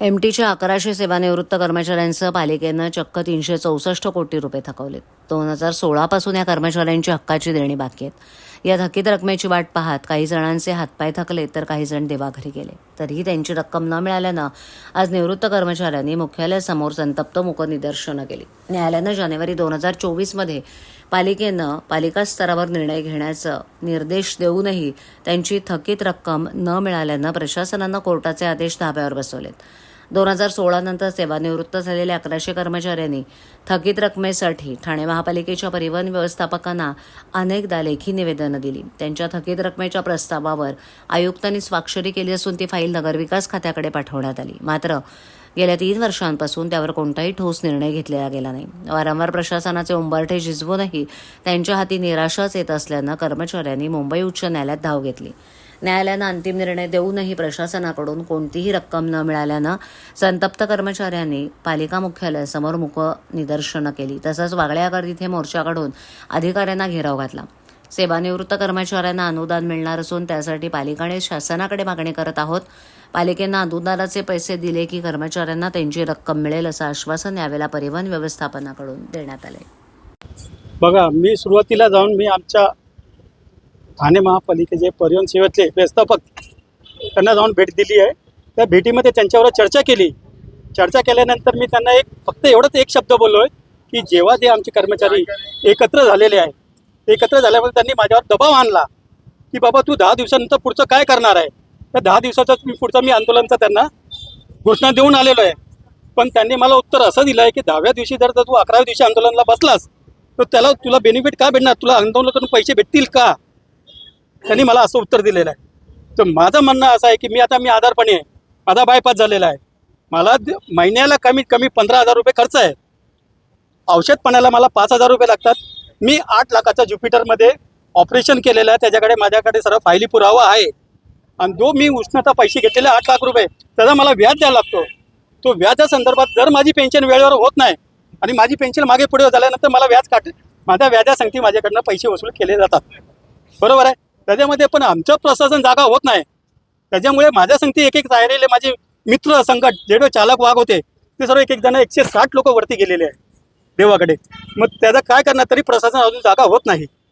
M टीच्या अकराशे सेवानिवृत्त कर्मचाऱ्यांसह पालिकेनं चक्क तीनशे चौसष्ट कोटी रुपये थकवलेत. दोन हजार सोळापासून या कर्मचाऱ्यांची हक्काची देणी बाकी आहेत. या थकीत रकमेची वाट पाहत काही जणांचे हातपाय थकले तर काही जण देवाघरी गेले. तरीही त्यांची रक्कम न मिळाल्यानं आज निवृत्त कर्मचाऱ्यांनी मुख्यालयासमोर संतप्त मुक निदर्शनं केली. न्यायालयानं जानेवारी दोन हजार चोवीसमध्ये पालिकेनं पालिका स्तरावर निर्णय घेण्याचं निर्देश देऊनही त्यांची थकीत रक्कम न मिळाल्यानं प्रशासनानं कोर्टाचे आदेश धाब्यावर बसवलेत. दोन हजार सोळा नंतर सेवानिवृत्त झालेल्या अकराशे कर्मचाऱ्यांनी थकीत रकमेसाठी ठाणे महापालिकेच्या परिवहन व्यवस्थापकांना अनेकदा लेखी निवेदनं दिली. त्यांच्या थकीत रकमेच्या प्रस्तावावर आयुक्तांनी स्वाक्षरी केली असून ती फाईल नगरविकास खात्याकडे पाठवण्यात आली. मात्र गेल्या तीन वर्षांपासून त्यावर कोणताही ठोस निर्णय घेतलेला गेला नाही. वारंवार प्रशासनाचे उंबरठे झिजवूनही त्यांच्या हाती निराशाच येत असल्यानं कर्मचाऱ्यांनी मुंबई उच्च न्यायालयात धाव घेतली. न्यायालयानं अंतिम निर्णय देऊनही प्रशासनाकडून कोणतीही रक्कम न मिळाल्यानं संतप्त कर्मचाऱ्यांनी पालिका मुख्यालयासमोर मुक निदर्शनं केली. तसंच वागळ्याकर तिथे मोर्चा काढून अधिकाऱ्यांना घेराव घातला. सेवानिवृत्त कर्मचाऱ्यांना अनुदान मिळणार असून त्यासाठी पालिकाने शासनाकडे मागणी करत आहोत. पालिकेनं अनुदानाचे पैसे दिले की कर्मचाऱ्यांना त्यांची रक्कम मिळेल असं आश्वासन यावेळेला परिवहन व्यवस्थापनाकडून देण्यात आले बघा मी सुरुवातीला जाऊन मी आमच्या ठाणे महापालिकेचे परिवहन सेवेतले व्यवस्थापक त्यांना जाऊन भेट दिली आहे. त्या भेटीमध्ये त्यांच्यावर चर्चा केली. चर्चा केल्यानंतर मी त्यांना एक फक्त एवढंच एक शब्द बोललो आहे की जेव्हा ते आमचे कर्मचारी एकत्र झालेले आहे एकत्र झाल्यामुळे त्यांनी माझ्यावर दबाव आणला की बाबा तू दहा दिवसानंतर पुढचं काय करणार आहे? त्या दहा दिवसाचं मी पुढचं मी आंदोलनचा त्यांना घोषणा देऊन आलेलो आहे. पण त्यांनी मला उत्तर असं दिलं आहे की दहाव्या दिवशी जर तू अकराव्या दिवशी आंदोलनाला बसलास तर त्याला तुला बेनिफिट का भेटणार? तुला आंदोलनातून पैसे भेटतील का? त्यांनी मला असं उत्तर दिलेलं आहे. तर माझं म्हणणं असं आहे की मी आता मी आधारपणे आहे. माझा बायपास झालेला आहे. मला द- महिन्याला कमीत कमी पंधरा हजार रुपये खर्च आहे. औषधपणाला मला पाच हजार रुपये लागतात. मी आठ लाखाचा ज्युपिटरमध्ये ऑपरेशन केलेलं आहे. त्याच्याकडे माझ्याकडे सर्व फायली पुरावा आहे. आणि जो मी उष्णता पैसे घेतलेले आठ लाख रुपये त्याचा मला व्याज द्यायला लागतो. तो व्याजा संदर्भात जर माझी पेन्शन वेळेवर होत नाही आणि माझी पेन्शन मागे पुढे झाल्यानंतर मला व्याज काट माझ्या व्याजासंगती माझ्याकडनं पैसे वसूल केले जातात. बरोबर आहे? त्याच्यामध्ये पण आमचं प्रशासन जागा होत नाही. त्याच्यामुळे माझ्या संगती एक एक राहिलेले माझे मित्र संकट जे चालक वाघ होते ते सर्व एक एक जण एकशे साठ लोक वरती गेलेले आहे देवाकडे. मग त्याचा काय करणार तरी प्रशासन अजून जागा होत नाही.